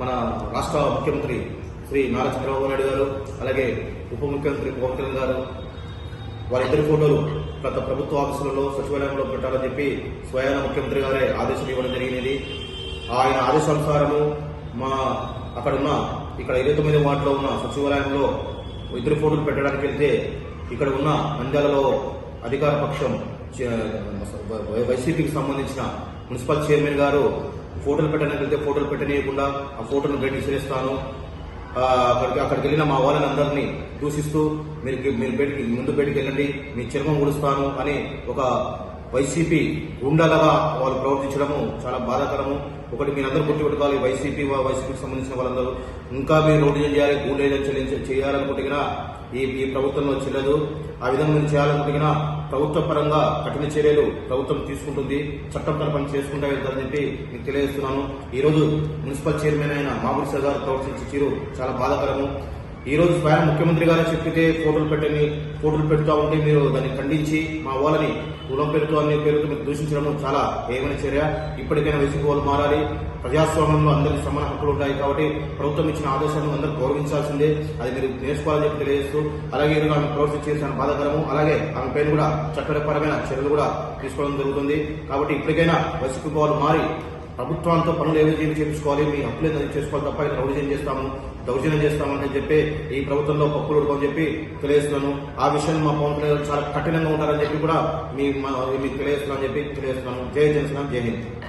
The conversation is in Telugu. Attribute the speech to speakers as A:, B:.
A: మన రాష్ట్ర ముఖ్యమంత్రి శ్రీ నారా చంద్రబాబు నాయుడు గారు అలాగే ఉప ముఖ్యమంత్రి పవన్ కళ్యాణ్ గారు వారిద్దరి ఫోటోలు గత ప్రభుత్వ ఆఫీసులలో సచివాలయంలో పెట్టాలని చెప్పి స్వయాన ముఖ్యమంత్రి గారే ఆదేశం ఇవ్వడం జరిగినది. ఆయన ఆదేశానుసారము మా అక్కడ ఉన్న ఇక్కడ ఇరవై తొమ్మిది వార్డులో ఉన్న సచివాలయంలో ఇద్దరు ఫోటోలు పెట్టడానికి వెళ్తే ఇక్కడ ఉన్న నంద్యాలలో అధికార పక్షం వైసీపీకి సంబంధించిన మున్సిపల్ చైర్మన్ గారు ఫోటోలు పెట్టడానికి వెళ్తే ఫోటోలు పెట్టనీయకుండా ఆ ఫోటోను బయట విసిరేస్తాను అక్కడికి అక్కడికి వెళ్ళిన మా వాళ్ళని అందరినీ దూషిస్తూ మీరు మీరు బయటికి ముందు బయటికి వెళ్ళండి మీ చర్మం ఉడుస్తాను అని ఒక వైసీపీ గుండాలుగా వాళ్ళు ప్రవర్తించడము చాలా బాధాకరము. ఒకటి మీరందరూ గుర్తుపెట్టుకోవాలి వైసీపీ వైసీపీకి సంబంధించిన వాళ్ళందరూ. ఇంకా మీరు రోడ్డు చేయాలి గూండేజం చెల్లించి చేయాలనుకుంటే ఈ ఈ ప్రభుత్వంలో చెల్లదు. ఆ విధంగా మీరు చేయాలనుకుంటున్నా ప్రభుత్వ పరంగా కఠిన చర్యలు ప్రభుత్వం తీసుకుంటుంది చట్టం తన పని చేసుకుంటా వెళ్తారని చెప్పి మీకు తెలియజేస్తున్నాను. ఈరోజు మున్సిపల్ చైర్మన్ అయిన మామూలు సార్ గారు ప్రవర్తించే తీరు చాలా బాధాకరము. ఈ రోజు స్వయం ముఖ్యమంత్రి గారు చెప్పితే ఫోటోలు పెట్టని ఫోటోలు పెడుతూ ఉంటే మీరు దాన్ని ఖండించి మా వాళ్ళని కులం పేరుతో అనే పేరుతో మీరు దూషించడం చాలా ఏమైనా చర్య? ఇప్పటికైనా వైసీపీ మారాలి. ప్రజాస్వామ్యంలో అందరికీ సమాన హక్కులు ఉంటాయి కాబట్టి ప్రభుత్వం ఇచ్చిన ఆదేశాలను అందరూ గౌరవించాల్సిందే. అది మీరు నేర్చుకోవాలని చెప్పి తెలియజేస్తూ అలాగే ఈరోజు ఆమె ప్రవర్తించేది చాలా బాధాకరము. అలాగే ఆమె పైన కూడా చట్టపరమైన చర్యలు కూడా తీసుకోవడం జరుగుతుంది. కాబట్టి ఇప్పటికైనా వైసీపీ మారి ప్రభుత్వంతో పనులు ఏవి చేసి చేయించుకోవాలి మీ హక్కులు ఏదో చేసుకోవాలి తప్ప ఇక్కడ దౌర్జన్యం చేస్తాము దౌర్జన్యం చేస్తామని చెప్పి ఈ ప్రభుత్వంలో పప్పులు ఉడకని చెప్పి తెలియజేస్తున్నాను. ఆ విషయం మా పవన్ కళ్యాణ్ చాలా కఠినంగా ఉంటారని చెప్పి కూడా మీ మా- మీకు తెలియజేస్తున్నాను చెప్పి తెలియజేస్తున్నాను. జై జనసేన జై హింద్.